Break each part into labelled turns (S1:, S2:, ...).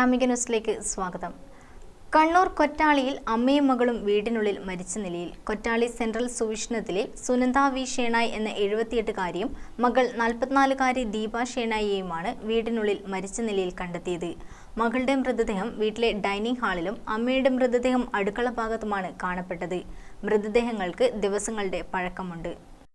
S1: ഗ്രാമിക ന്യൂസിലേക്ക് സ്വാഗതം. കണ്ണൂർ കൊറ്റാളിയിൽ അമ്മയും മകളും വീടിനുള്ളിൽ മരിച്ച നിലയിൽ കൊറ്റാളി സെൻട്രൽ സുവിഷ്ണത്തിലെ സുനന്ദ വി ഷേണായ് എന്ന എഴുപത്തിയെട്ടുകാരിയും മകൾ നാൽപ്പത്തിനാലുകാരി ദീപ ഷേണായിയെയുമാണ് വീടിനുള്ളിൽ മരിച്ച നിലയിൽ കണ്ടെത്തിയത്. മകളുടെ മൃതദേഹം വീട്ടിലെ ഡൈനിങ് ഹാളിലും അമ്മയുടെ മൃതദേഹം അടുക്കള ഭാഗത്തുമാണ് കാണപ്പെട്ടത്. മൃതദേഹങ്ങൾക്ക് ദിവസങ്ങളുടെ പഴക്കമുണ്ട്.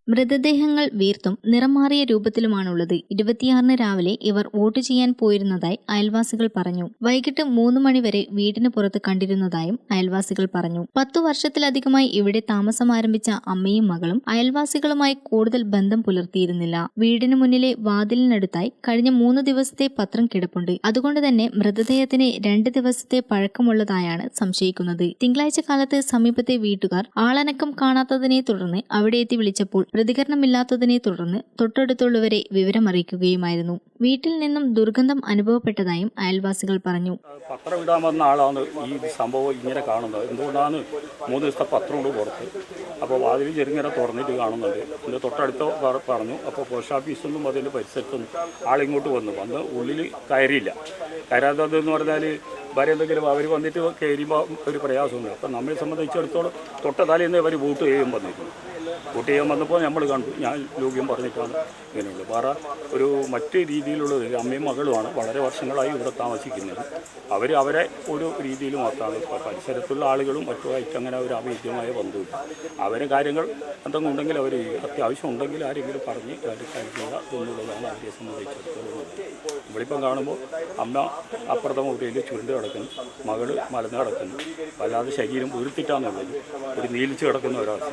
S1: മൃതദേഹങ്ങൾ വീർത്തും നിറമാറിയ രൂപത്തിലുമാണുള്ളത്. ഇരുപത്തിയാറിന് രാവിലെ ഇവർ വോട്ട് ചെയ്യാൻ പോയിരുന്നതായി അയൽവാസികൾ പറഞ്ഞു. വൈകിട്ട് മൂന്ന് മണിവരെ വീടിന് പുറത്ത് കണ്ടിരുന്നതായും അയൽവാസികൾ പറഞ്ഞു. പത്തു വർഷത്തിലധികമായി ഇവിടെ താമസം ആരംഭിച്ച അമ്മയും മകളും അയൽവാസികളുമായി കൂടുതൽ ബന്ധം പുലർത്തിയിരുന്നില്ല. വീടിന് മുന്നിലെ വാതിലിനടുത്തായി കഴിഞ്ഞ മൂന്ന് ദിവസത്തെ പത്രം കിടപ്പുണ്ട്. അതുകൊണ്ട് തന്നെ മൃതദേഹത്തിന് രണ്ട് ദിവസത്തെ പഴക്കമുള്ളതായാണ് സംശയിക്കുന്നത്. തിങ്കളാഴ്ച കാലത്ത് സമീപത്തെ വീട്ടുകാർ ആളനക്കം കാണാത്തതിനെ തുടർന്ന് അവിടെ എത്തി വിളിച്ചപ്പോൾ പ്രതികരണമില്ലാത്തതിനെ തുടർന്ന് തൊട്ടടുത്തുള്ളവരെ വിവരമറിയിക്കുകയുമായിരുന്നു. വീട്ടിൽ നിന്നും ദുർഗന്ധം അനുഭവപ്പെട്ടതായും അയൽവാസികൾ പറഞ്ഞു.
S2: പത്രം ഇടാൻ വന്ന ആളാണ് ഈ സംഭവം ഇങ്ങനെ കാണുന്നത്. എന്തുകൊണ്ടാണ് മൂന്ന് ദിവസത്തെ പത്രം കൊണ്ട് പുറത്ത്? അപ്പോൾ വാതിൽ ചെറുങ്ങനെ തുറന്നിട്ട് കാണുന്നുണ്ട്. എന്റെ തൊട്ടടുത്ത് പറഞ്ഞു അപ്പോൾ പോസ്റ്റ് ഓഫീസൊന്നും അതിന്റെ പരിസരത്തും ആളിങ്ങോട്ട് വന്നു. വന്ന് ഉള്ളിൽ കയറിയില്ല. കയറാത്തതെന്ന് പറഞ്ഞാൽ വേറെ എന്തെങ്കിലും അവർ വന്നിട്ട് കയറിയുമ്പോൾ ഒരു പ്രയാസമുണ്ട്. അപ്പം നമ്മളെ സംബന്ധിച്ചിടത്തോളം തൊട്ട തലേന്ന് അവർ വോട്ട് ചെയ്യുമ്പോൾ വന്നിരുന്നു. വോട്ട് ചെയ്യാൻ വന്നപ്പോൾ നമ്മൾ കണ്ടു. ഞാൻ യോഗ്യം പറഞ്ഞിട്ടാണ് ഇങ്ങനെയുള്ളത്. വേറെ ഒരു മറ്റ് രീതിയിലുള്ളത് അമ്മയും മകളുമാണ് വളരെ വർഷങ്ങളായി ഇവിടെ താമസിക്കുന്നത്. അവർ അവരെ ഒരു രീതിയിൽ മാത്രമാണ് ഇപ്പോൾ പരിസരത്തുള്ള ആളുകളും മറ്റുമായിട്ട് അങ്ങനെ ഒരു അഭേദ്യമായ ബന്ധമില്ല അവരെ കാര്യങ്ങൾ എന്തെങ്കിലും ഉണ്ടെങ്കിൽ അവർ അത്യാവശ്യം ഉണ്ടെങ്കിൽ ആരെങ്കിലും പറഞ്ഞ് കാര്യം കഴിക്കുക എന്നുള്ളതാണ് അവരെ സംബന്ധിച്ചിടത്തോളം ഇവിടിപ്പം കാണുമ്പോൾ അമ്മ അപ്പുറത്തെ മുറിയിൽ ചുരുണ്ട് കിടക്കുന്നു മകൾ മലന്ന് കിടക്കുന്നു. വല്ലാതെ ശരീരം ഉരുത്തിട്ടാന്നുള്ളത്. ഒരു നീലിച്ച് കിടക്കുന്ന ഒരവസ്ഥ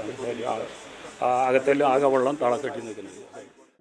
S2: അകത്തെല്ലാം ആകെ വെള്ളം തളക്കെട്ടി നിൽക്കുന്നത്.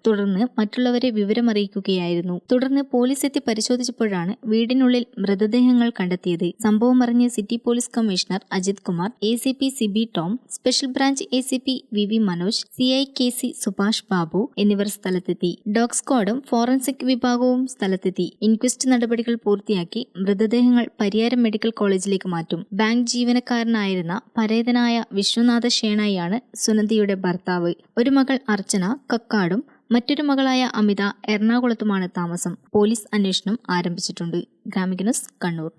S1: തുടർന്ന് മറ്റുള്ളവരെ വിവരമറിയിക്കുകയായിരുന്നു. തുടർന്ന് പോലീസ് എത്തി പരിശോധിച്ചപ്പോഴാണ് വീടിനുള്ളിൽ മൃതദേഹങ്ങൾ കണ്ടെത്തിയത്. സംഭവം അറിഞ്ഞ city police commissioner Ajith Kumar A C P Siby Tom special branch A C P V V Manoj C I K C Subhash Babu എന്നിവർ സ്ഥലത്തെത്തി. ഡോഗ് സ്ക്വാഡും ഫോറൻസിക് വിഭാഗവും സ്ഥലത്തെത്തി. ഇൻക്വസ്റ്റ് നടപടികൾ പൂർത്തിയാക്കി മൃതദേഹങ്ങൾ പരിയാരം മെഡിക്കൽ കോളേജിലേക്ക് മാറ്റും. ബാങ്ക് ജീവനക്കാരനായിരുന്ന പരേതനായ വിശ്വനാഥ ഷേണായിയാണ് സുനന്ദിയുടെ ഭർത്താവ്. ഒരു മകൾ അർച്ചന കക്കാടും മറ്റൊരു മകളായ അമിത എറണാകുളത്തുമാണ് താമസം. പോലീസ് അന്വേഷണം ആരംഭിച്ചിട്ടുണ്ട്. ഗ്രാമികനസ് കണ്ണൂർ.